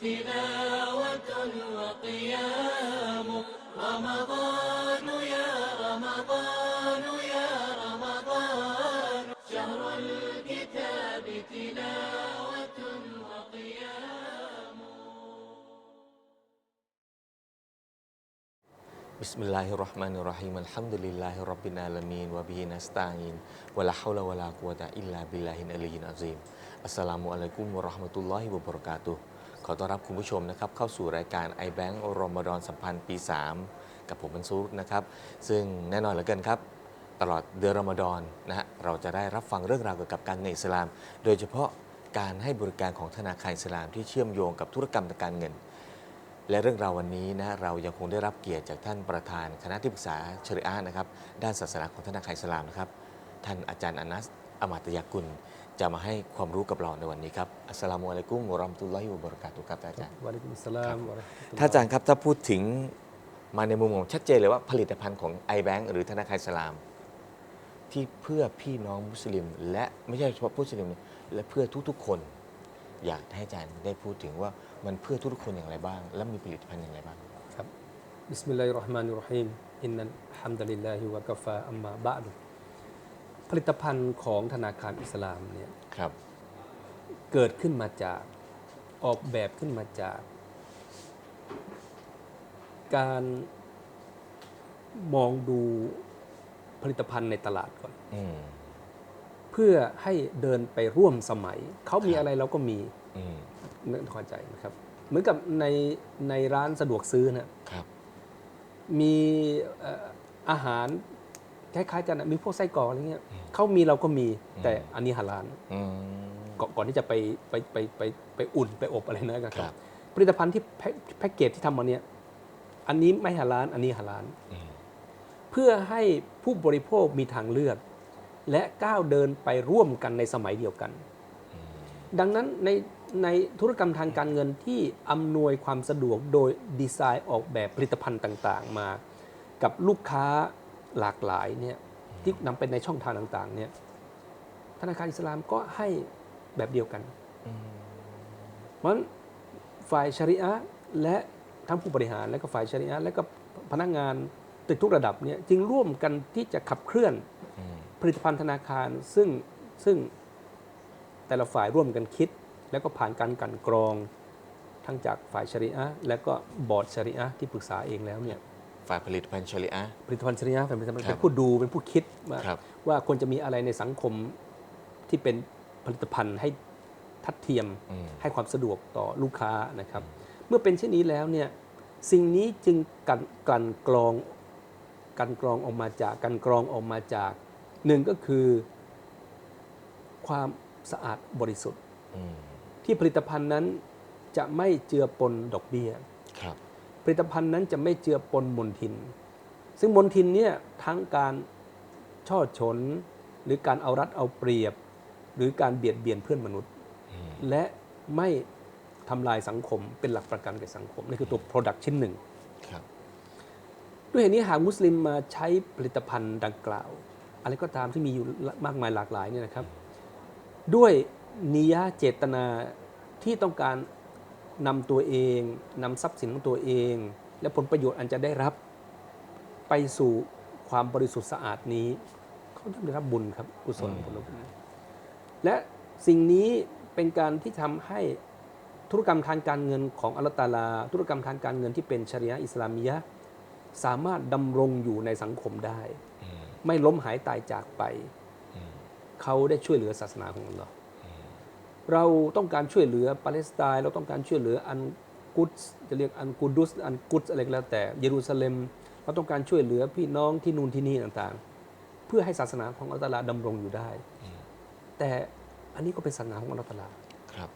تلاوة وقيام. رمضان يا رمضان يا رمضان. شهر الكتاب تلاوة وقيام. بسم الله الرحمن الرحيم. الحمد لله رب العالمين وبه نستعين ولا حول ولا قوة إلا بالله العلي العظيم. السلام عليكم ورحمة الله وبركاته. อะลัยกุมวะเราะห์มะตุลลอฮิวะบะเราะกาตุฮ์ขอต้อนรับคุณผู้ชมนะครับเข้าสู่รายการ iBank รอมฎอนสัมพันธ์ปี 3 กับผมบันซูรนะครับ ซึ่งแน่นอนเหลือเกินครับ ตลอดเดือนรอมฎอนนะฮะเราจะได้รับฟังเรื่องราวเกี่ยวกับการเงินอิสลาม โดยเฉพาะการให้บริการของธนาคารอิสลามที่เชื่อมโยงกับธุรกรรมทางการเงิน และเรื่องราววันนี้นะเรายังคงได้รับเกียรติจากท่านประธานคณะที่ปรึกษาชริอะห์นะครับด้านศาสนาของธนาคารอิสลามนะครับท่านอาจารย์อนัส อามาตยากุล จะมาให้ความรู้กับเราในวันนี้ครับอัสสลามุอะลัยกุมวะเราะห์มะตุลลอฮิวะบะเราะกาตุฮ์ครับอาจารย์วะอะลัยกุมุสสลามวะเราะห์มะตุลลอฮ์ ถ้าอาจารย์ครับถ้าพูดถึงมาในมุมของชัดเจนเลยว่าผลิตภัณฑ์ของ iBank หรือธนาคารอิสลาม ที่เพื่อพี่น้องมุสลิม และไม่ใช่เฉพาะมุสลิมนะและเพื่อทุกๆคน อยากให้อาจารย์ได้พูดถึงว่ามันเพื่อทุกๆคนอย่างไรบ้าง และมีผลิตภัณฑ์อย่างไรบ้าง ครับ บิสมิลลาฮิรเราะห์มานิรเราะฮีม อินนัลฮัมดุลิลลาฮิวะกะฟาอัมมาบะดุ ผลิตภัณฑ์ของธนาคารอิสลามเนี่ยครับเกิดขึ้นมาจากออกแบบขึ้นมาจาก การมองดูผลิตภัณฑ์ในตลาดก่อน อืมเพื่อให้เดินไปร่วมสมัย เขามีครับอะไรเราก็มีอืมเนื้อเข้าใจนะครับ เหมือนกับในในร้านสะดวกซื้อนะครับ มีเอ่ออาหาร คล้ายๆกันนะมีพวกไส้กรอกอะไรเงี้ยเขามีเราก็มีอืมแต่อันนี้ฮาลาลอืม ก่อนก่อนที่จะไปไปไปไปไปอุ่นไปอบอะไรนะคครัรับบ ผลิตภัณฑ์ที่แพ็คแพ็กเกจที่ทำมาเนี่ยอันนี้ไม่ฮาลาลอันนี้ฮาลาล อืมเพื่อให้ผู้บริโภคมีทางเลือก และก้าวเดินไปร่วมกันในสมัยเดียวกัน ดังนั้นในในธุรกรรมทางการเงินที่อำนวยความสะดวกโดยดีไซน์ออกแบบผลิตภัณฑ์ต่าง ๆ มา กับลูกค้า หลากหลายเนี่ยที่นำไปในช่องทางต่างๆเนี่ยธนาคารอิสลามก็ให้แบบเดียวกันอืมเพราะฉะนั้นฝ่ายชริอะห์และทั้งผู้บริหารและก็ฝ่ายชริอะห์และก็พนักงานตึกทุกระดับเนี่ยจึงร่วมกันที่จะขับเคลื่อนอืมผลิตภัณฑ์ธนาคารซึ่งซึ่งแต่ละฝ่ายร่วมกันคิด แล้วก็ผ่านการกลันกรอง ทั้งจากฝ่ายชริอะห์และก็บอร์ดชริอะห์ที่ปรึกษาเองแล้วเนี่ย ฝ่ายผลิตภัณฑ์ชริอะห์ ผลิตภัณฑ์ชริอะห์เป็นเป็นครัเป็นบผู้ดูเป็นผู้คิดว่าครับ ว่าควรจะมีอะไรในสังคมที่เป็นผลิตภัณฑ์ให้ทัดเทียม อืม ให้ความสะดวกต่อลูกค้านะครับ เมื่อเป็นเช่นนี้แล้วเนี่ยสิ่งนี้จึงกันกลั่นกรองกันกรองออกมาจากกันกรองออกมาจากหนึ่งก็คือ ความสะอาดบริสุทธิ์ อืมที่ผลิตภัณฑ์นั้นจะไม่เจือปนดอกเบี้ย ครับ ผลิตภัณฑ์นั้นจะไม่เจือปนมลทิน ซึ่งมลทินเนี่ยทั้งการช่อฉนหรือการเอารัดเอาเปรียบ หรือการเบียดเบียนเพื่อนมนุษย์อืมและไม่ทำลายสังคมเป็นหลักประกันแก่สังคมนี่คือตัว Product ชิ้นหนึ่งครับด้วยเหตุนี้หากมุสลิมมาใช้ผลิตภัณฑ์ดังกล่าว อะไรก็ตามที่มีอยู่มากมายหลากหลายเนี่ยนะครับ ด้วยนิยะเจตนาที่ต้องการ นำตัวเองนำทรัพย์สินของตัวเอง และผลประโยชน์อันจะได้รับไปสู่ความบริสุทธิ์สะอาดนี้ เขาย่อมได้รับบุญครับกุศลอืมผลบุญและสิ่งนี้เป็นการที่ทำให้ธุรกรรมทางการเงินของอัลลอฮฺตะอาลา ธุรกรรมทางการเงินที่เป็นชริยะห์อิสลามียะห์สามารถดำรงอยู่ในสังคมได้อืมไม่ล้มหายตายจากไปอืมเขาได้ช่วยเหลือศาสนาของอัลลอฮ์ เราต้องการช่วยเหลือปาเลสไตน์เราต้องการช่วยเหลืออันกุดส์จะเรียกอันกุดุสอันกุดส์อะไรก็แล้วแต่เยรูซาเล็มเราต้องการช่วยเหลือพี่น้องที่นู่นที่นี่ต่างๆ เพื่อให้ศาสนาของอัลลอฮ์ตะอาลาดำรงอยู่ได้ แต่อันนี้ก็เป็นศาสนาของอัลลอฮ์ตะอาลาครับ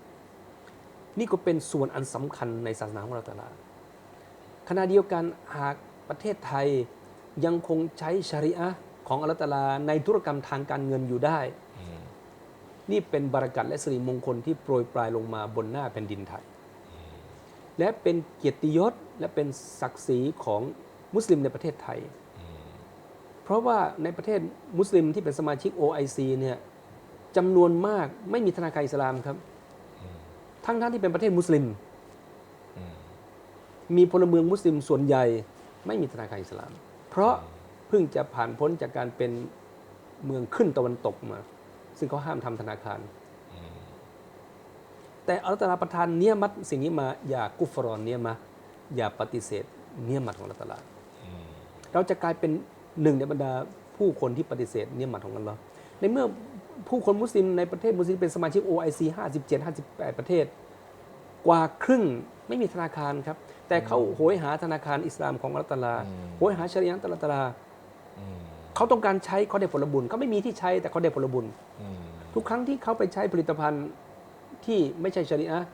นี่ก็เป็นส่วนอันสำคัญในศาสนาของเราตะอาลาขณะเดียวกันหากประเทศไทยยังคงใช้ชาริอะห์ของอัลลอฮ์ตะอาลาในธุรกรรมทางการเงินอยู่ได้อืม นี่เป็นบารักัตและสิริมงคลที่โปรยปลายลงมาบนหน้าแผ่นดินไทย และเป็นเกียรติยศและเป็นศักดิ์ศรีของมุสลิมในประเทศไทย เพราะว่าในประเทศมุสลิมที่เป็นสมาชิก OIC เนี่ยจำนวนมากไม่มีธนาคารอิสลามครับ ทั้งท่านที่เป็นประเทศมุสลิม มีพลเมืองมุสลิมส่วนใหญ่ไม่มีธนาคารอิสลาม เพราะเพิ่งจะผ่านพ้นจากการเป็นเมืองขึ้นตะวันตกมา ซึ่งเขาห้ามทำธนาคาร แต่อัลลอฮฺตะอาลาประทานเนียมัตสิ่งนี้มาอย่ากุฟรอนเนียมะอย่าปฏิเสธเนียมัตของอัลลอฮฺตะอาลาเราจะกลายเป็นหนึ่งในบรรดาผู้คนที่ปฏิเสธเนียมัตของอัลลอฮ์ในเมื่อผู้คนมุสลิมในประเทศมุสลิมเป็นสมาชิก OIC 57 58 ประเทศ กว่าครึ่งไม่มีธนาคารครับ แต่เขาโหยหาธนาคารอิสลามของอัลลอฮฺตะอาลาอืมโหยหาชริยะห์ของอัลลอฮฺตะอาลาอืม เขาต้องการใช้เขาได้ผลบุญเขาไม่มีที่ใช้แต่เขาได้ผลบุญอืมทุกครั้งที่เขาไปใช้ผลิตภัณฑ์ที่ไม่ใช่ชริอะห์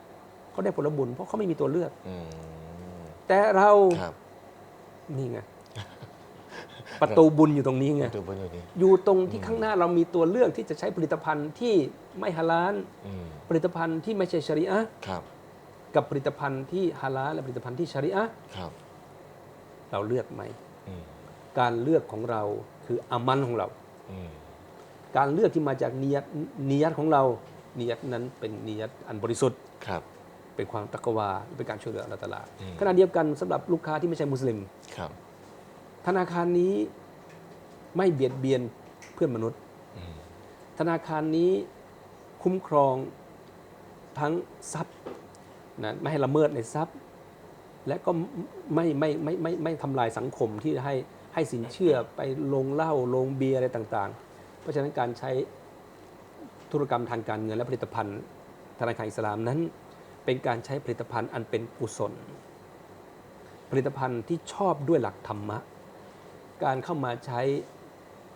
เขาได้ผลบุญ เพราะเขาไม่มีตัวเลือกอืมแต่เราครับนี่ไงประตูบุญอยู่ตรงนี้ไงดูบนอยู่นี่อยู่ตรงที่ข้างหน้าเรามีตัวเลือกที่จะใช้ผลิตภัณฑ์ที่ไม่ฮาลาลอืมผลิตภัณฑ์ที่ไม่ใช่ชริอะห์ครับกับผลิตภัณฑ์ที่ฮาลาลและผลิตภัณฑ์ที่ชริอะห์ครับเราเลือกไหมอืม การเลือกของเราคืออามันของเราอืมการเลือกที่มาจากนิยัตนิยัตของเรานิยัตนั้นเป็นนิยัตอันบริสุทธิ์ครับเป็นความตักวาเป็นการช่วยเหลืออัลลอฮฺตะอาลาอืมขณะเดียวกันสำหรับลูกค้าที่ไม่ใช่มุสลิมครับ ธนาคารนี้ไม่เบียดเบียนเพื่อนมนุษย์อืมธนาคารนี้คุ้มครองทั้งทรัพย์นะไม่ให้ละเมิดในทรัพย์ และก็ไม่ไม่ไม่ไม่ไม่ทำลายสังคมที่ให้ ให้สินเชื่อไปลงเหล้าลงเบียร์อะไรต่างๆ เพราะฉะนั้นการใช้ธุรกรรมทางการเงินและผลิตภัณฑ์ธนาคารอิสลามนั้น เป็นการใช้ผลิตภัณฑ์อันเป็นกุศล ผลิตภัณฑ์ที่ชอบด้วยหลักธรรมะ การเข้ามาใช้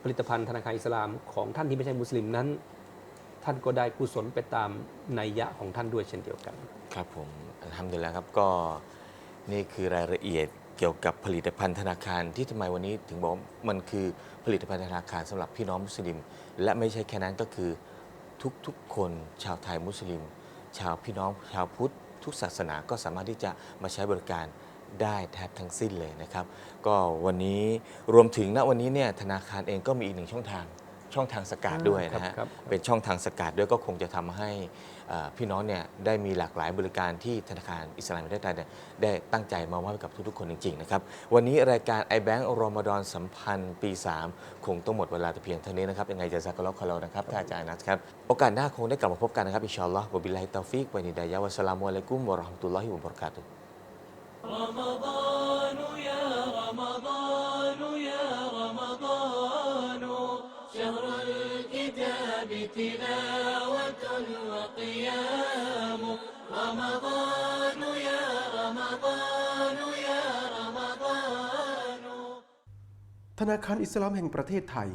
ผลิตภัณฑ์ธนาคารอิสลามของท่านที่ไม่ใช่มุสลิมนั้น ท่านก็ได้กุศลไปตามนัยยะของท่านด้วยเช่นเดียวกัน ครับผมอัลฮัมดุลิลละครับก็นี่คือรายละเอียด เกี่ยวกับผลิตภัณฑ์ธนาคารที่ทำไมวันนี้ถึงบอกว่ามันคือผลิตภัณฑ์ธนาคารสำหรับพี่น้องมุสลิม และไม่ใช่แค่นั้นก็คือทุกๆคนชาวไทยมุสลิม ชาวพี่น้องชาวพุทธทุกศาสนาก็สามารถที่จะมาใช้บริการได้แทบทั้งสิ้นเลยนะครับ ก็วันนี้รวมถึงณวันนี้เนี่ยธนาคารเองก็มีอีกหนึ่งช่องทาง ช่องทางสกัดด้วยนะฮะ ครับครับ เป็นช่องทางสกัดด้วยก็คงจะทำให้เอ่อพี่น้องเนี่ยได้มีหลากหลายบริการที่ธนาคารอิสลามแห่งประเทศไทยเนี่ยได้ตั้งใจมามอบให้กับทุกๆคนจริงๆนะครับวันนี้รายการ iBank รอมฎอนสัมพันธ์ปี 3 คงต้องหมดเวลาแต่เพียงเท่านี้นะครับยังไงจะซักกะลอกคาเรานะครับท่านอาจารย์นะครับโอกาสหน้าคงได้กลับมาพบกันนะครับอินชาอัลลอฮ์วะบิลลาฮิตาฟิกวะนิดายะวัสสลามุอะลัยกุมวะเราะห์มะตุลลอฮิวะบะเราะกาตุฮ์ رمضان تلاوة وقيام رمضان يا رمضان يا رمضان ธนาคารอิสลามแห่งประเทศไทย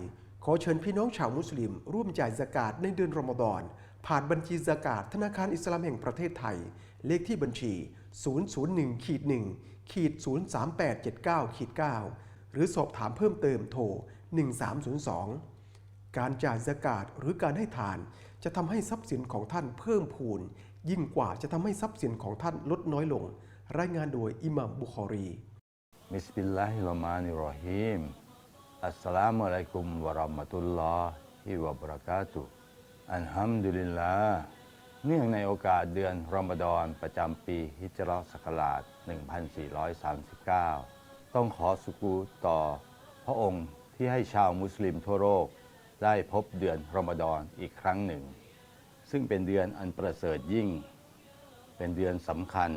ขอเชิญพี่น้องชาวมุสลิม ร่วมจ่ายสกาดในเดือนรอมฎอน ผ่านบัญชีสกาดธนาคารอิสลามแห่งประเทศไทย เลขที่บัญชี 001ขีด1ขีด03879ขีด9หรือสอบถามเพิ่มเติมโทร 1302 การจ่ายสกาดหรือการให้ทาน จะทำให้ทรัพย์สินของท่านเพิ่มพูน ยิ่งกว่าจะทำให้ทรัพย์สินของท่านลดน้อยลง รายงานโดยอิหมัมบุคอรี Bismillahirrahmanirrahim. Assalamualaikum warahmatullahi wabarakatuh. อัลฮัมดุลิลลาห์เนื่องในโอกาสเดือนรอมฎอนประจำปีฮิจราะห์ศักราช 1439 ต้องขอสุกูต่อพระองค์ที่ให้ชาวมุสลิมทั่วโลก ได้พบเดือนรอมฎอนอีกครั้งหนึ่ง ซึ่งเป็นเดือนอันประเสริฐยิ่ง เป็นเดือนสำคัญ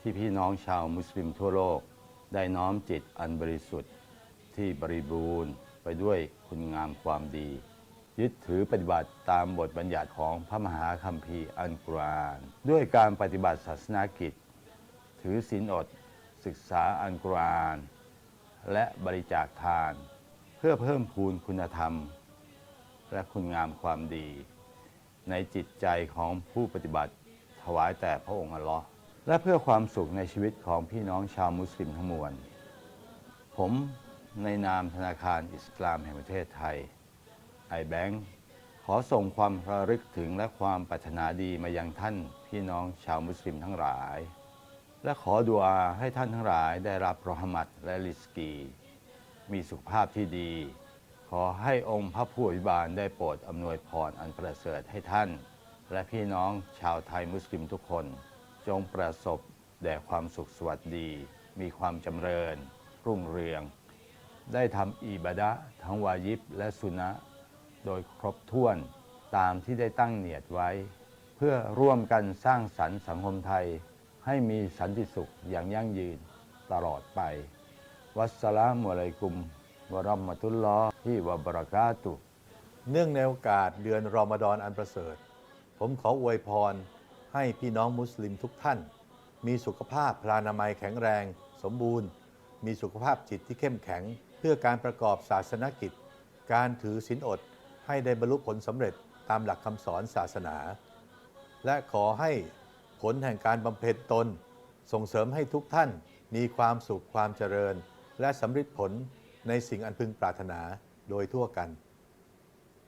ที่พี่น้องชาวมุสลิมทั่วโลก ได้น้อมจิตอันบริสุทธิ์ ที่บริบูรณ์ไปด้วยคุณงามความดี ยึดถือปฏิบัติตามบทบัญญัติของพระมหาคัมภีร์อันกุรอาน ด้วยการปฏิบัติศาสนากิจ ถือศีลอดศึกษาอันกุรอาน และบริจาคทาน เพื่อเพิ่มพูนคุณธรรม และคุณงามความดี ในจิตใจของผู้ปฏิบัติถวายแต่พระองค์อัลลอฮ์และเพื่อความสุขในชีวิตของพี่น้องชาวมุสลิมทั้งมวล ผมในนามธนาคารอิสลามแห่งประเทศไทยไอแบงค์ขอส่งความระลึกถึงและความปรารถนาดีมายังท่านพี่น้องชาวมุสลิมทั้งหลาย และขอดุอาให้ท่านทั้งหลายได้รับรอฮมัตและริสกี มีสุขภาพที่ดี อให้องค์พระผู้อภิบาลได้โปรดอำนวยพรอันประเสริฐให้ท่าน และพี่น้องชาวไทยมุสลิมทุกคน จงประสบแด่ความสุขสวัสดี มีความจำเริญ รุ่งเรือง ได้ทำอิบาดะทั้งวายิบและสุนะโดยครบถ้วนตามที่ได้ตั้งเนียดไว้ เพื่อร่วมกันสร้างสรรค์สังคมไทย ให้มีสันติสุขอย่างยั่งยืนตลอดไป วัสสลามุอะลัยกุมวะรัมมะตุลลอฮ วะบรากาตุ เนื่องในโอกาสเดือนรอมฎอนอันประเสริฐ ผมขออวยพรให้พี่น้องมุสลิมทุกท่าน มีสุขภาพพลานามัยแข็งแรง สมบูรณ์ มีสุขภาพจิตที่เข้มแข็ง เพื่อการประกอบศาสนกิจ การถือศีลอดให้ได้บรรลุผลสำเร็จตามหลักคำสอนศาสนา และขอให้ผลแห่งการบำเพ็ญตน ส่งเสริมให้ทุกท่านมีความสุขความเจริญ และสำเร็จผลในสิ่งอันพึงปรารถนา โดยทั่วกัน